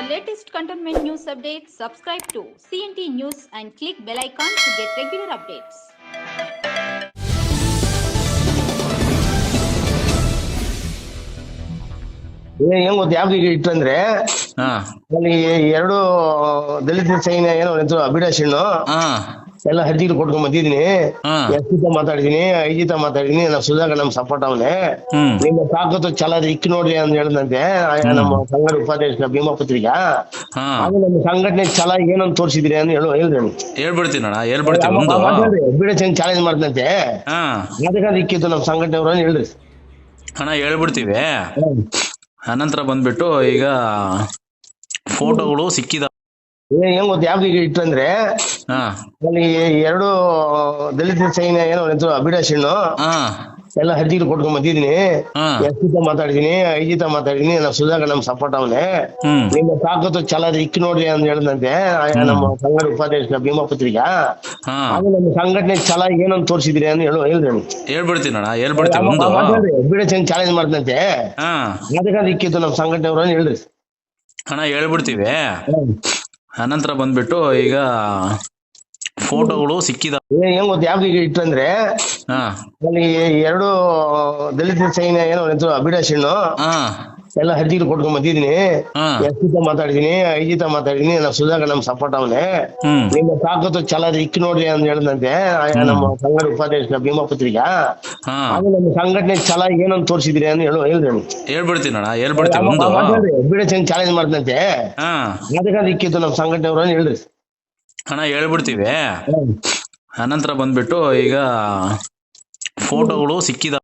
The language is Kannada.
Latest cantonment news updates, subscribe to CNT News and click bell icon to get regular updates. ಏ- ಏನ್ ಗೊತ್ತ ಇಟ್ಟಂದ್ರೆ ಹಾ ಅಲ್ಲಿ ಎರಡು ದಲಿತ ಸೈನ್ಯ ಏನೋ ಅಭಿಲಾಷಣ್ಣು ಹಾ ಎಲ್ಲ ಹಜ್ಜಿಗೆ ಕೊಟ್ಕೊಂಡ್ ಬಂದಿದೀನಿ ಎಸ್ ತ ಮಾತಾಡಿದೀನಿ ಐಜಿತ ಮಾತಾಡಿದೀನಿ ನಮ್ಮ ಸುಧಾಕರ್ ನಮ್ ಸಪೋರ್ಟ್ ಅವನೇ. ನಿಮ್ಮ ತಾಕತ್ತು ಚಲ ಇಕ್ ನೋಡ್ರಿ ಅಂತ ಹೇಳಿದಂತೆ ನಮ್ಮ ಸಂಘದ ಉಪಾಧ್ಯಕ್ಷ ಭೀಮಪತ್ರಿಗ ಪತ್ರಿಕಾ ಅದು ನಮ್ಮ ಸಂಘಟನೆ ಛಲ ಏನಂತ ತೋರಿಸಿದ್ರಿ ಅಂತ ಹೇಳು ಹೇಳ್ರಿ ಹೇಳ್ಬಿಡ್ತೀನಿ ಅಣ್ಣ ಹೇಳ್ಬಿಡ್ತೀನಿ ಚಾಲೆಂಜ್ ಮಾಡ್ದಂತೆ ಹಾ. ಅದಕ್ಕೆ ಇಕ್ಕಿತ್ತು ನಮ್ಮ ಸಂಘಟನೆ ಅವ್ರನ್ನ ಹೇಳ್ರಿ. ಅಣ್ಣ ಹೇಳ್ಬಿಡ್ತೀವಿ. ಅನಂತರ ಬಂದ್ಬಿಟ್ಟು ಈಗ ಫೋಟೋಗಳು ಸಿಕ್ಕಿದ ಏನ್ ಗೊತ್ತ ಯಾಕೆ ಈಗ ಇಟ್ಟಂದ್ರೆ ಹಾ. ಅಲ್ಲಿ ಎರಡು ದಲಿತ ಸೈನ್ಯ ಏನೋ ನಿಂತು ಅಭಿಲಾಷಣ್ಣು ಹಾ. ಎಲ್ಲ ಹರ್ಜಿಗಳು ಕೊಟ್ಕೊಂಡ್ ಬಂದಿದೀನಿ ಎಸ್ ತ ಮಾತಾಡಿದೀನಿ ಐಜಿತ ಮಾತಾಡಿದೀನಿ ನಮ್ಮ ಸುಧಾಕರ್ ನಮ್ ಸಪೋರ್ಟ್ ಅವನೇ. ನಿಮ್ಮ ತಾಕತ್ತು ಚಲ ಇಕ್ ನೋಡ್ರಿ ಅಂತ ಹೇಳಿದಂತೆ ನಮ್ಮ ಸಂಘದ ಉಪಾಧ್ಯಕ್ಷ ಭೀಮಾ ಹಾ. ಅದು ನಮ್ಮ ಸಂಘಟನೆ ಛಲ ಏನಂತ ತೋರಿಸಿದ್ರಿ ಅಂತ ಹೇಳು ಹೇಳ್ರಿ ಹೇಳ್ಬಿಡ್ತೀನಿ ಅಣ್ಣ ಅಭಿಲಾಷನ್ ಚಾಲೆಂಜ್ ಮಾಡ್ದಂತೆ ಅದಕ್ಕೆ ಇಕ್ಕಿತ್ತು ನಮ್ಮ ಸಂಘಟನೆ ಅವ್ರ ಹೇಳ್ರಿ. ಅಣ್ಣ ಹೇಳ್ಬಿಡ್ತೀವಿ. ಅನಂತರ ಬಂದ್ಬಿಟ್ಟು ಈಗ ಫೋಟೋಗಳು ಸಿಕ್ಕಿದ ಏ- ಏನ್ ಗೊತ್ತ ಯಾಕೆ ಈಗ ಹಾ. ಅಲ್ಲಿ ಎರಡು ದಲಿತ ಸೈನ್ಯ ಏನೋ ಹಾ. ಎಲ್ಲ ಹಜ್ಜಿಗೆ ಕೊಟ್ಕೊಂಡ್ ಬಂದಿದೀನಿ ಎಸ್ಜಿತ ಎಸ್ ತ ಮಾತಾಡಿದೀನಿ ಐಜಿತ ಮಾತಾಡಿದೀನಿ ನಮ್ಮ ಸುಧಾಕರ್ ನಮ್ ಸಪೋರ್ಟ್ ಅವನೇ. ನಿಮ್ಮ ತಾಕತ್ತು ಚಲ ಇಕ್ ನೋಡ್ರಿ ಅಂತ ಹೇಳಿದಂತೆ ನಮ್ಮ ಸಂಘ ಉಪಾಧ್ಯಕ್ಷ ಭೀಮಾ ಪತ್ರಿಕಾ. ನಮ್ಮ ಸಂಘಟನೆ ಛಲ ಏನಂತ ತೋರಿಸಿದ್ರಿ ಅಂತ ಹೇಳು ಹೇಳ್ರಿ ಹೇಳ್ಬಿಡ್ತೀನಿ ಅಣ್ಣ ಅಭಿಲಾಷನ್ ಚಾಲೆಂಜ್ ಮಾಡ್ದಂತೆ ಅದಕ್ಕೆ ಇಕ್ಕಿತ್ತು ನಮ್ಮ ಸಂಘಟನೆ ಅವ್ರನ್ನ ಹೇಳ್ರಿ. ಅಣ್ಣ ಹೇಳ್ಬಿಡ್ತೀವಿ. ಅನಂತರ ಬಂದ್ಬಿಟ್ಟು ಈಗ ಫೋಟೋಗಳು ಸಿಕ್ಕಿದ